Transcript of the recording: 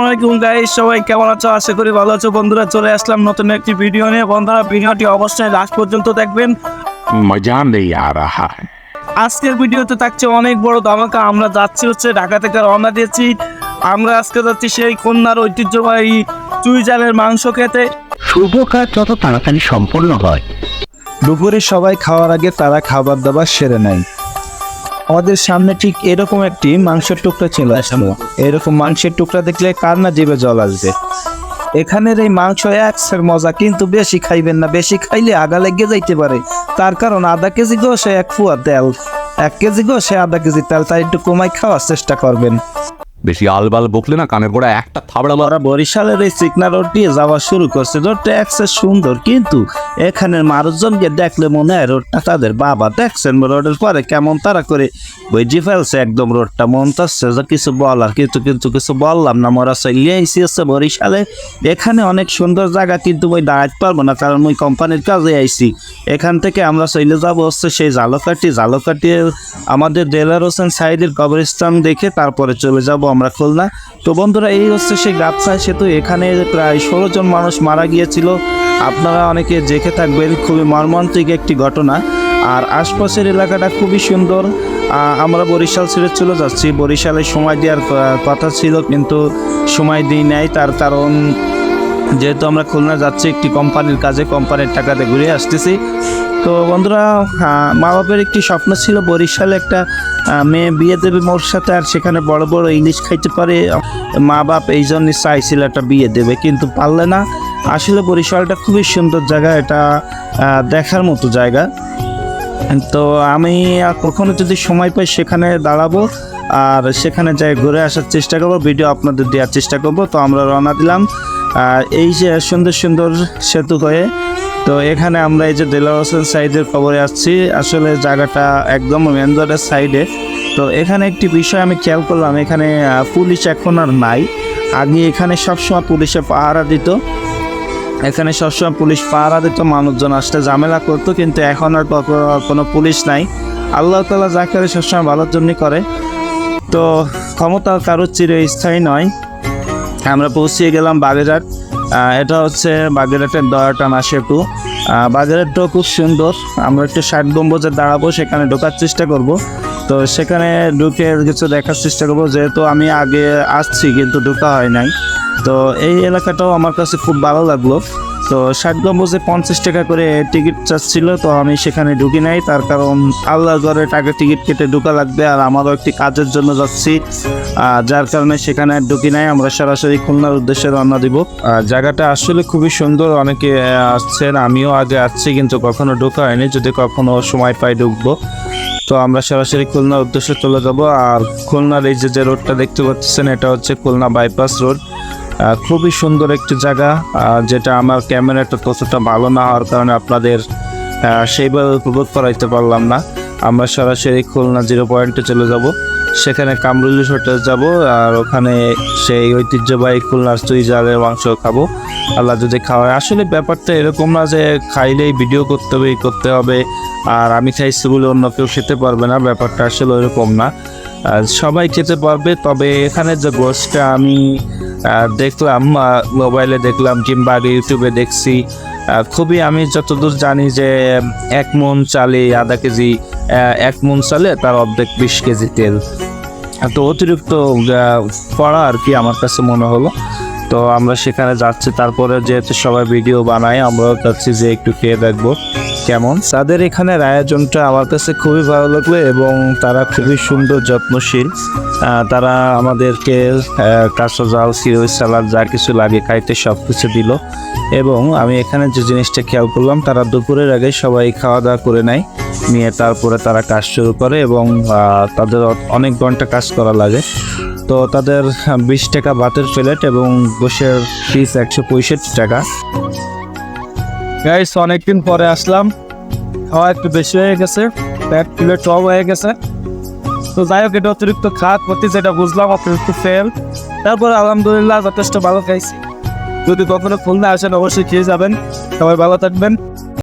আলাইকুম সবাই কেমন আছো? আশা করি ভালো আছো। বন্ধুরা চলে আসলাম নতুন একটি ভিডিও নিয়ে। ভিডিওটি অবশ্যই লাস্ট পর্যন্ত দেখবেন। আজকের ভিডিওতে থাকছে অনেক বড় আমরা যাচ্ছি হচ্ছে ঢাকা থেকে রওনা দিয়েছি। আমরা আজকে যাচ্ছি সেই কন্যার ঐতিহ্যবাহী চুইজালের মাংস খেতে। শুভ কাজ যত তাড়াতাড়ি সম্পন্ন হয়। দুপুরে সবাই খাওয়ার আগে তারা খাবার দাবার সেরে নেয়। আমাদের সামনে ঠিক এরকম একটি মাংসের টুকরা ছিল আসলো। এরকম মাংসের টুকরা দেখলে কার না জিভে জল আসবে? এখানের এই মাংস একসের মজা কিন্তু বেশি খাইবেন না। বেশি খাইলে আগা লেগে যাইতে পারে। তার কারণ আধা কেজি গো সে এক ফুয়া তেল এক কেজি গো সে আধা কেজি তেল তাই একটু কমাই খাওয়ার চেষ্টা করবেন। বেশি আলবাল বকলে না কানের গোড়া একটা থাবড়া ওরা বরিশালের এই চিকনা রোড দিয়ে যাওয়া শুরু করছে। রোডটা একসে সুন্দর, কিন্তু এখানের মানুষজনকে দেখলে মনে হয় রোডটা তাদের বাবা দেখছেন। রোডের পরে কেমন তারা করে বইজি ফেলছে, একদম রোডটা মন চাচ্ছে যে কিছু বলার, কিন্তু কিন্তু কিছু বললাম না। মোরা চলিয়ে আইসি হচ্ছে বরিশালে। এখানে অনেক সুন্দর জায়গা, কিন্তু ওই দাঁড়াতে পারব না, কারণ ওই কোম্পানির কাজে আইসি এখান থেকে আমরা চলে যাব হচ্ছে সেই জালকাটি জালকাটি আমাদের দেলার হোসেন সাইদের কবরস্থান দেখে তারপরে চলে যাব আমরা খুলনা। তো বন্ধুরা, এই হচ্ছে সেই গাবসায় সেতু। এখানে প্রায় ষোলো জন মানুষ মারা গিয়েছিল। আপনারা অনেকে দেখে থাকবেন, খুবই মর্মান্তিক একটি ঘটনা। আর আশপাশের এলাকাটা খুবই সুন্দর। আমরা বরিশাল ছেড়ে চলে যাচ্ছি। বরিশালে সময় দেওয়ার কথা ছিল, কিন্তু সময় দিই নাই। তার কারণ যেহেতু আমরা খুলনা যাচ্ছি একটি কোম্পানির কাজে, কোম্পানির টাকাতে ঘুরে আসতেছি। তো বন্ধুরা মা বাপের একটি স্বপ্ন ছিল বরিশালে একটা মেয়ে বিয়ে দেবে মোর সাথে, আর সেখানে বড় বড় ইলিশ খাইতে পারে। মা বাপ এই জন্যই চাইছিল একটা বিয়ে দেবে, কিন্তু পারলে না। আসলে বরিশালটা খুবই সুন্দর জায়গা, এটা দেখার মতো জায়গা। তো আমি কখনো যদি সময় পাই সেখানে দাঁড়াবো, আর সেখানে যাই ঘুরে আসার চেষ্টা করব, ভিডিও আপনাদের দেওয়ার চেষ্টা করব। তো আমরা রওনা দিলাম। এই যে সুন্দর সুন্দর সেতু হয়ে, তো এখানে আমরা এই যে দেলার হোসেন সাইডের খবরে আসছি। আসলে জায়গাটা একদম মেন রোডের সাইডে। তো এখানে একটি বিষয় আমি খেয়াল করলাম, এখানে পুলিশ এখন আর নাই। আগে এখানে সবসময় পুলিশে পাহারা দিত। এখানে সবসময় পুলিশ পাহারা দিত, মানুষজন আসতে ঝামেলা করতো, কিন্তু এখন আর কোনো পুলিশ নাই। আল্লাহ তালা যা করে সবসময় ভালোর জন্যই করে। তো ক্ষমতা কারোর চিরস্থায়ী নয়। আমরা পৌঁছিয়ে গেলাম বাগেরহাট। এটা হচ্ছে বাগেরহাটের দয়াটানা সেতু আহ, বাগেরহাটটাও খুব সুন্দর। আমরা একটু ষাট গম্বুজে দাঁড়াবো সেখানে ঢোকার চেষ্টা করব। তো সেখানে ঢুকে কিছু দেখার চেষ্টা করব যেহেতু আমি আগে আসছি কিন্তু ঢোকা হয় নাই। তো এই এলাকাটাও আমার কাছে খুব ভালো লাগল। তো ষাট গম্বুজে পঞ্চাশ টাকা করে টিকিট চাচ্ছিল, তো আমি সেখানে ঢুকি নাই। তার কারণ আল্লাহ ঘরে টাকা টিকিট কেটে ঢোকা লাগবে আর আমারও একটি কাজের জন্য যাচ্ছি। যার কারণে সেখানে আর ঢুকি নাই। আমরা সরাসরি খুলনার উদ্দেশ্যে রওনা দিব। আর জায়গাটা আসলে খুবই সুন্দর। অনেকে আসছেন, আমিও আগে আসছি, কিন্তু কখনো ঢোকা হয়নি। যদি কখনো সময় পাই ঢুকবো। তো আমরা সরাসরি খুলনার উদ্দেশ্যে চলে যাব। আর খুলনার এই যে যে রোডটা দেখতে পাচ্ছেন, এটা হচ্ছে খুলনা বাইপাস রোড খুবই সুন্দর একটি জায়গা যেটা আমার ক্যামেরাটা ততটা ভালো না হওয়ার কারণে আপনাদের সেইভাবে উপভোগ করাইতে পারলাম না। আমরা সরাসরি খুলনা জিরো পয়েন্টে চলে যাব। সেখানে কামরুল হোটেল যাব আর ওখানে সেই ঐতিহ্যবাহী খুলনার চুই জালের মাংস খাব। আল্লাহ যদি খাওয়ায়। আসলে ব্যাপারটা এরকম না যে খাইলেই ভিডিও করতে হবে করতে হবে, আর আমি খাইছি বলে অন্য কেউ খেতে পারবে না, ব্যাপারটা আসলে ওইরকম না। সবাই খেতে পারবে, তবে এখানে যে গোষ্ঠটা আমি দেখলাম মোবাইলে দেখলাম কিংবা ইউটিউবে দেখছি। খুবই আমি যতদূর জানি যে এক মন চালে আধা কেজি এক মন চালে তার অর্ধেক বিশ কেজি তেল। তো অতিরিক্ত পড়া আর কি আমার কাছে মনে হলো। তো আমরা সেখানে যাচ্ছি। তারপরে যেহেতু সবাই ভিডিও বানায়, আমরাও যাচ্ছি যে একটু খেয়ে দেখব। কেমন? তাদের এখানের আয়োজনটা আমার কাছে খুবই ভালো লাগল এবং তারা খুবই সুন্দর, যত্নশীল। তারা আমাদেরকে কাঁচা জাল সিরোই সালাদ, যা কিছু লাগে খাইতে সব কিছু দিল। এবং আমি এখানে যে জিনিসটা খেয়াল করলাম, তারা দুপুরের আগে সবাই খাওয়া দাওয়া করে নেয়। নিয়ে তারপরে তারা কাজ শুরু করে এবং তাদের অনেক ঘণ্টা কাজ করা লাগে। তো তাদের বিশ টাকা ভাতের প্লেট এবং গোশের পিস একশো পঁয়ষট্টি টাকা। গাইস অনেকদিন পরে আসলাম। খাওয়া একটু বেশি হয়ে গেছে প্যাট ফুলে টপ হয়ে গেছে। তো যাই হোক, এটা অতিরিক্ত খাত প্রতি যেটা বুঝলাম, অতিরিক্ত ফেল তারপর আলহামদুলিল্লাহ যথেষ্ট ভালো খাইছি। যদি কখনো খুলনা আসেন, অবশ্যই খেয়ে যাবেন। সবাই ভালো থাকবেন।